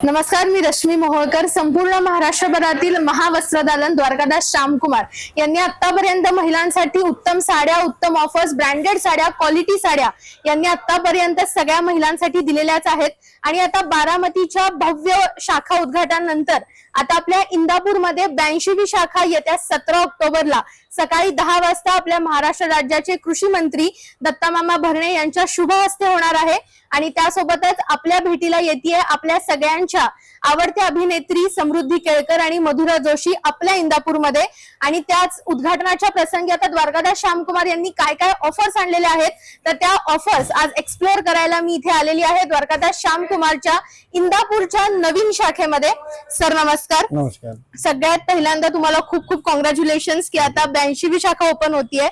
नमस्कार मी रश्मी मोहोळकर संपूर्ण महाराष्ट्रभरातील महावस्त्रदालन द्वारकादास श्यामकुमार. यांनी आतापर्यंत महिलांसाठी उत्तम साड्या उत्तम ऑफर्स ब्रँडेड साड्या क्वालिटी साड्या यांनी आतापर्यंत सगळ्या महिलांसाठी दिलेल्याच आहेत. आणि आता बारामतीच्या भव्य शाखा उद्घाटनानंतर आता आपल्या इंदापूरमध्ये ब्याऐंशीवी शाखा येत्या सतरा ऑक्टोबरला. सकाळी दहा वाजता आपल्या महाराष्ट्र राज्याचे कृषी मंत्री दत्तामामा भरणे यांच्या शुभ हस्ते होणार आहे. आणि त्यासोबतच आपल्या भेटीला येते आपल्या सगळ्यांच्या आवडत्या अभिनेत्री समृद्धी केळकर आणि मधुरा जोशी आपल्या इंदापूरमध्ये. आणि त्याच उद्घाटनाच्या प्रसंगी आता द्वारकादास श्यामकुमार यांनी काय काय ऑफर्स आणलेल्या आहेत? तर त्या ऑफर्स आज एक्सप्लोअर करायला मी इथे आलेली आहे. द्वारकादास श्याम श्यामकुमारच्या इंदापूरच्या नवीन शाखेमध्ये. सर नमस्कार. नमस्कार. सगळ्यात पहिल्यांदा तुम्हाला खूप खूप कॉंग्रॅच्युलेशन की आता ब्याऐंशीवी शाखा ओपन होतीये.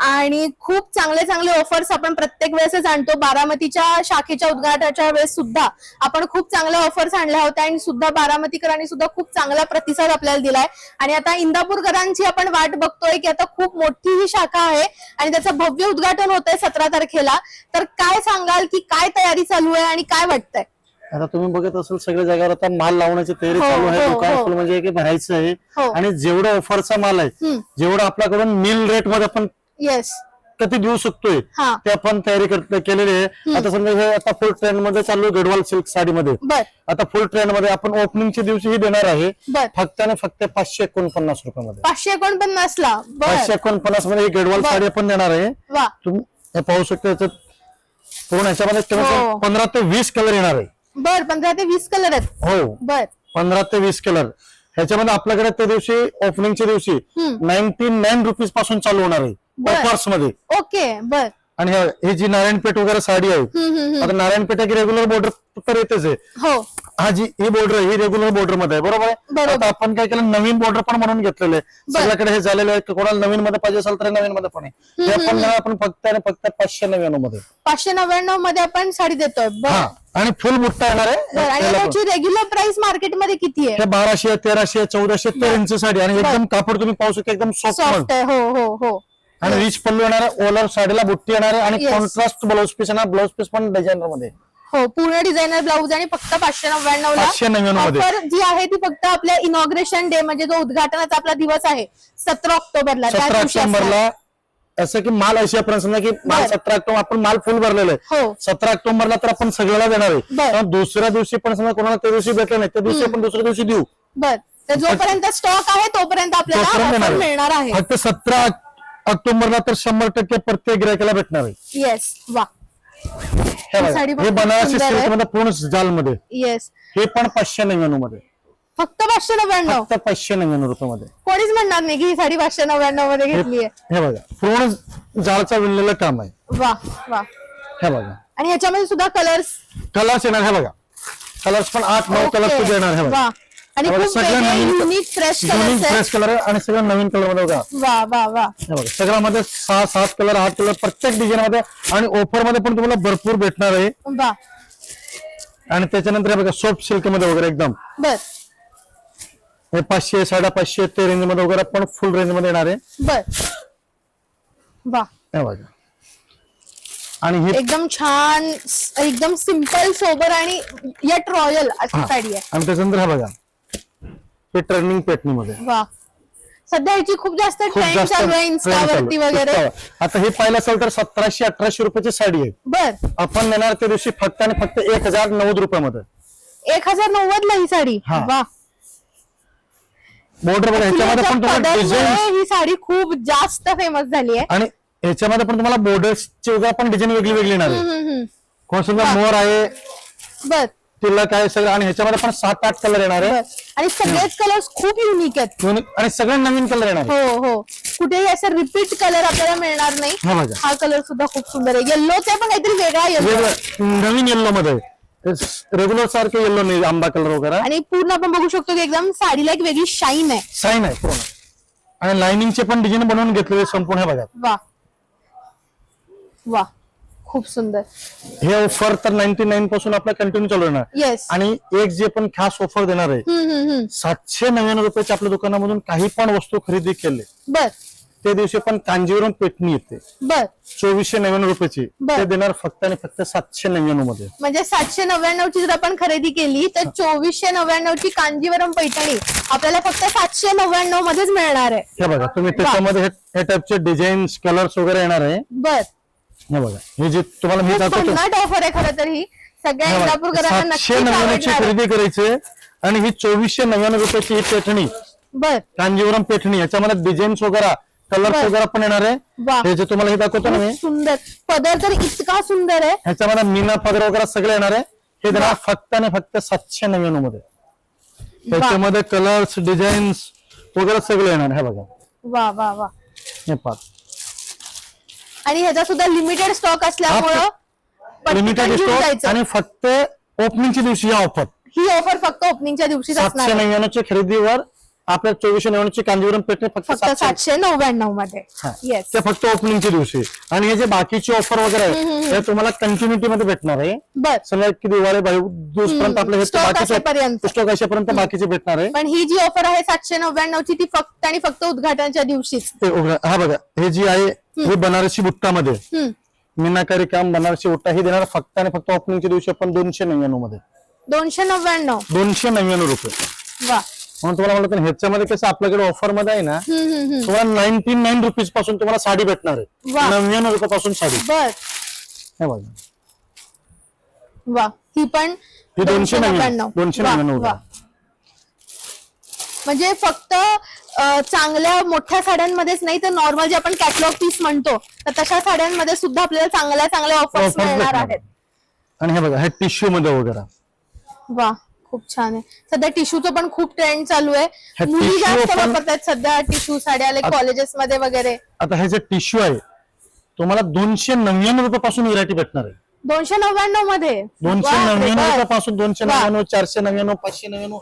आणि खूप चांगले चांगले ऑफर्स आपण प्रत्येक वेळेसच आणतो बारामतीच्या शाखेच्या उद्घाटनाच्या वेळेस सुद्धा आपण खूप चांगल्या ऑफर्स आणल्या होत्या आणि सुद्धा बारामतीकरांनी सुद्धा खूप चांगला प्रतिसाद आपल्याला दिलाय आणि आता इंदापूरकरांची आपण वाट बघतोय की आता खूप मोठी ही शाखा आहे आणि त्याचं भव्य उद्घाटन होतंय सतरा तारखेला तर काय सांगाल की काय तयारी चालू आहे आणि काय वाटतंय आता तुम्ही बघत असाल सगळ्या जागेवर आता माल लावण्याची तयारी हो, चालू आहे हो, दुकान हो. फुल म्हणजे भरायचं आहे. आणि जेवढं ऑफरचा माल आहे. जेवढं आपल्याकडून मिल रेटमध्ये आपण येस किती देऊ शकतोय? हा. ते आपण तयारी करत- केलेली आहे. आता समजा हे आता फुल ट्रेंडमध्ये चालू गडवाल सिल्क साडीमध्ये. बर. आता फुल ट्रेंडमध्ये आपण ओपनिंगच्या दिवशी ही देणार आहे. बर. फक्त आणि फक्त पाचशे एकोणपन्नास रुपयामध्ये. पाचशे एकोणपन्नासला बर. पाचशे एकोणपन्नासमध्ये ही गडवाल. साडी आपण देणार आहे. वा. तुम्ही हे पाहू शकता याच्यात पूर्ण याच्यामध्ये हो. पंधरा ते वीस कलर येणार आहे. बर पंधरा ते वीस कलर आहेत. हो. बर. पंधरा ते वीस कलर ह्याच्यामध्ये आपल्याकडे त्या दिवशी ओपनिंगच्या दिवशी. नाईन्टी नाईन रुपीजपासून चालू होणार आहे. ऑफर्समध्ये. ओके बर. आणि ही जी नारायणपेठ वगैरे साडी आहे. आता नारायणपेठ की रेग्युलर बॉर्डर तर येतेच आहे. हो. हा जी ही बॉर्डर ही रेग्युलर बॉर्डरमध्ये आहे बरोबर आहे? आपण काय केलं नवीन बॉर्डर पण म्हणून घेतलेलं आहे. सगळ्याकडे हे झालेलं आहे की कोणाला नवीन मध्ये पाहिजे असेल तर नवीन मध्ये पण आहे. हे आपण आपण फक्त आणि फक्त पाचशे नव्याण्णवमध्ये. पाचशे नव्याण्णवमध्ये आपण साडी देतोय आणि फुल बुट्टा येणार आहे. रेग्युलर प्राइस मार्केटमध्ये किती आहे? बाराशे तेराशे चौदाशे तेरा इंच साडी आणि एकदम कापड तुम्ही पाहू शकता एकदम सॉफ्ट सॉफ्ट आहे हो हो हो. आणि रिच पल्लू येणार आहे ओलर साडीला बुट्टी येणार आहे आणि Yes. कॉन्ट्रास्ट ब्लाऊज पीस येणार ब्लाऊज पीस पण डिझायनरमध्ये हो पूर्ण डिझायनर ब्लाऊज आणि फक्त पाचशे नव्याण्णव ला 599 मध्ये. ऑफर जी आहे ती फक्त आपल्या इनॉग्रेशन डे म्हणजे जो उद्घाटनाचा आपला दिवस आहे सतरा ऑक्टोबरला त्या सतरा दिवशी असणार. ऑक्टोबरला असं की माल अशापर्यंत समजा की माल बर. सतरा ऑक्टोबर आपण माल फुल भरलेला आहे हो सतरा ऑक्टोबरला तर आपण सगळ्याला देणार आहे बर. पण दुसऱ्या दिवशी पण समजा कोणाला त्या दिवशी भेटलं नाही त्या दिवशी आपण दुसऱ्या दिवशी देऊ बर तर जोपर्यंत स्टॉक आहे तोपर्यंत आपल्याला तोपर्यंत ऑफर देणार मिळणार आहे. आहे फक्त सतरा ऑक्टोबरला तर शंभर टक्के प्रत्येक गिरायकाला भेटणार आहे. येस वा. हे ही बघा. साडी पण हे खूप बनारसी सुंदर आहे. सिल्कमध्ये पूर्ण जाल मध्ये येस हे पण पाचशे नव्याण्णवमध्ये फक्त पाचशे नव्याण्णव? फक्त पाचशे नव्याण्णव रुपयामध्ये. कोणीच म्हणणार नाही की ही साडी पाचशे नव्याण्णवमध्ये घेतली आहे हे बघा पूर्ण जाळचा विणलेलं काम आहे. वा वा. हे बघा. आणि ह्याच्यामध्ये सुद्धा कलर्स कलर्स येणार हे बघा. कलर्स पण आठ नऊ कलर्स तुझे येणार हे बघा. वा. आणि खूप युनिक फ्रेश युनिक कलर आहे आणि सगळं नवीन कलरमध्ये बघा. वा वा वा. हे बघा सगळ्यामध्ये सहा सात कलर आठ कलर प्रत्येक डिझाईन मध्ये आणि ऑफरमध्ये पण तुम्हाला भरपूर भेटणार आहे. वा. आणि त्याच्यानंतर हे बघा सॉफ्ट सिल्कमध्ये वगैरे एकदम. बर. हे पाचशे साडेपाचशे ते रेंजमध्ये वगैरे पण फुल रेंजमध्ये येणार आहे. बर. वा. हे बघा. आणि हे एकदम छान एकदम सिंपल सोबर आणि येट रॉयल अशी हा. साडी आहे. आणि त्याच्यानंतर हा बघा. हे टर्निंग पेटणी मध्ये. वा. सध्या ह्याची खूप जास्त ट्रेंड चालू आहे इन्स्टावरती. वगैरे. आता हे पाहिलं असेल तर सतराशे अठराशे रुपयाची साडी आहे. बर. आपण देणार त्या दिवशी फक्त आणि फक्त एक हजार नव्वद रुपयामध्ये. एक हजार नव्वद ला ही साडी. हा. वा. बॉर्डर बघा ह्याच्यामध्ये पण तुम्हाला डिझाईन ही साडी खूप जास्त फेमस झाली आहे. आणि ह्याच्यामध्ये पण तुम्हाला बॉर्डर्सची वगैरे पण डिझाईन वेगळी वेगळी येणार आहे. हम्म, हम्म. कोण समजा मोर आहे. बर. तिलक आहे सगळं आणि ह्याच्यामध्ये पण सात आठ कलर येणार आहे. आणि सगळेच कलर्स खूप युनिक आहेत. आणि सगळे नवीन कलर येणार आहे. हो हो. कुठेही असं रिपीट कलर आपल्याला मिळणार नाही. हा बघा. हा कलर सुद्धा खूप सुंदर आहे. येल्लोचा पण काहीतरी वेगळा येल्लो वेगळं. नवीन येल्लो मध्ये. रेग्युलर सारखे येल्लो नाही आंबा कलर वगैरे. आणि पूर्ण आपण बघू शकतो की एकदम साडीला एक वेगळी शाईन आहे. साईन आहे पूर्ण. आणि लाइनिंगचे पण डिझाईन बनवून घेतलेले संपूर्ण हे बघा. वा वा खूप सुंदर. हे ऑफर तर नाईन्टी नाईन पासून आपला कंटिन्यू चालू राहणार येस आणि एक जे पण खास ऑफर देणार आहे हम्म हम्म हम्म. सातशे नव्याण्णव रुपयाच्या आपल्या दुकानामधून काही पण वस्तू खरेदी केले. बर. त्या दिवशी पण कांजीवरम पेटणी येते. बर. चोवीसशे नव्याण्णव रुपयाची. बर. ते देणार फक्त आणि फक्त सातशे नव्याण्णवमध्ये. म्हणजे सातशे नव्याण्णव ची जर आपण खरेदी केली तर चोवीसशे नव्याण्णव ची कांजीवरम पैठणी आपल्याला फक्त सातशे नव्याण्णव मध्येच मिळणार आहे. हे बघा तुम्ही त्याच्यामध्ये हे- हे टाईपचे डिझाईन्स कलर्स वगैरे येणार आहे. बर. हे बघा हे जे तुम्हाला मी दाखवतो ऑफर आहे खरं तर ही. सगळ्या बघा, इंदापूरकरांना सातशे नक्कीच नव्याण्णवची आवडणार आहे. खरेदी करायची आणि ही चोवीसशे नव्याण्णव रुपयाची ही पेठणी. बर. कांजीवरम पेठणी याच्यामध्ये डिझाईन्स वगैरे कलर्स बर. वगैरे पण येणार आहे. हे जे तुम्हाला हे दाखवतो ना मी. खूप सुंदर. पदर तर इतका सुंदर आहे. ह्याच्यामध्ये मीना पदर वगैरे सगळे येणार आहे. हे देणार फक्त आणि फक्त सातशे नव्याण्णवमध्ये त्याच्यामध्ये कलर्स डिझाईन्स वगैरे सगळे येणार आहे. हे बघा. वा वा वा. हे पाच आणि ह्याचा सुद्धा लिमिटेड स्टॉक असल्यामुळं लिमिटेड स्टॉक. आणि फक्त ओपनिंगच्या दिवशी या ऑफर ही ऑफर फक्त ओपनिंगच्या दिवशीच असणार सातशे आहे. नव्याण्णवच्या खरेदीवर आपल्या चोवीसशे नव्याण्णवची कांजीवरम पेठणी फक्त फक्त सातशे. सातशे नव्याण्णवमध्ये. हा. येस ते फक्त ओपनिंगच्या दिवशी. आणि हे जे बाकीचे ऑफर वगैरे आहे हे तुम्हाला कंटिन्युटी मध्ये भेटणार आहे. बर. समजा की दिवाळी भाई दिवसपर्यंत आपले हे Stock बाकीचे. स्टॉक असेपर्यंत बाकीचे भेटणार आहे. पण ही जी ऑफर आहे सातशे नव्याण्णव ची ती फक्त आणि फक्त उद्घाटनाच्या दिवशीच. ते उघडा- हा बघा. हे जी आहे हे बनारसी बुट्टामध्ये. मीनाकारी काम बनारसी बुट्टा ही देणार फक्त आणि फक्त ओपनिंगच्या दिवशी आपण दोनशे नव्याण्णवमध्ये. दोनशे नव्याण्णव. दोनशे नव्याण्णव रुपये. म्हणून तुम्हाला म्हणलं ह्याच्यामध्ये कसं आपल्याकडे ऑफरमध्ये आहे ना. तुम्हाला नाईन्टी नाईन रुपीजपासून तुम्हाला साडी भेटणार. आहे. नव्याण्णव रुपये पासून साडी हे बघा. वा. ही पण ही दोनशे नव्याण्णव. दोनशे नव्याण्णव वा. म्हणजे फक्त चांगल्या मोठ्या साड्यांमध्येच नाही तर नॉर्मल जे आपण कॅटलॉग पीस म्हणतो तर तशा साड्यांमध्ये सुद्धा आपल्याला चांगल्या चांगल्या ऑफर्स मिळणार. आहेत. आणि हे बघा हे टिश्यू मध्ये वगैरे. वा खूप छान आहे. सध्या टिश्यूचं पण खूप ट्रेंड चालू आहे. मुली जास्त वापरतात सध्या टिश्यू साड्या कॉलेजेस मध्ये वगैरे. आता हे जे टिश्यू आहे तुम्हाला दोनशे नव्याण्णव रुपये पासून व्हरायटी भेटणार आहे. दोनशे नव्याण्णवमध्ये दोनशे नव्याण्णव. रुपयापासून दोनशे. नव्याण्णव चारशे नव्याण्णव पाचशे नव्याण्णव.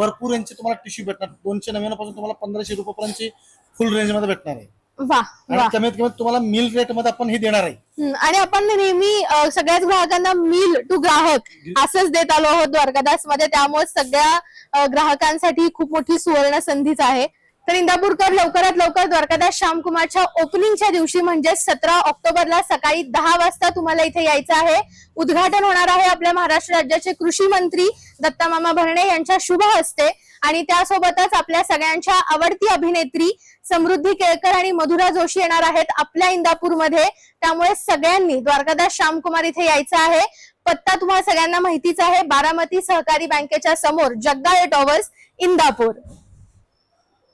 भरपूर यांचे तुम्हाला टिश्यू भेटणार. दोनशे नव्याण्णवपासून तुम्हाला पंधराशे रुपयापर्यंत फुल रेंजमध्ये भेटणार आहे. वा आणि वा. कमीत कमी तुम्हाला मिल रेटमध्ये आपण हे देणार आहे. हम्म, आणि आपण नेहमी अ, सगळ्याच ग्राहकांना मिल टू ग्राहक असंच देत आलो आहोत द्वारकादासमध्ये त्यामुळे सगळ्या अ, ग्राहकांसाठी खूप मोठी सुवर्ण संधीच आहे. तर इंदापूरकर लवकरात लवकर द्वारकादास श्यामकुमारच्या ओपनिंगच्या दिवशी म्हणजे सतरा ऑक्टोबरला सकाळी दहा वाजता तुम्हाला इथे यायचं आहे. उद्घाटन होणार आहे आपल्या महाराष्ट्र राज्याचे कृषी मंत्री दत्तामामा भरणे यांच्या शुभ हस्ते. आणि त्यासोबतच आपल्या सगळ्यांच्या आवडती अभिनेत्री समृद्धी केळकर आणि मधुरा जोशी येणार आहेत आपल्या इंदापूरमध्ये. त्यामुळे सगळ्यांनी द्वारकादास श्यामकुमार इथे यायचं आहे. पत्ता तुम्हाला सगळ्यांना माहितीच आहे. बारामती सहकारी बँकेच्या समोर जग्गाळे टॉवर्स इंदापूर.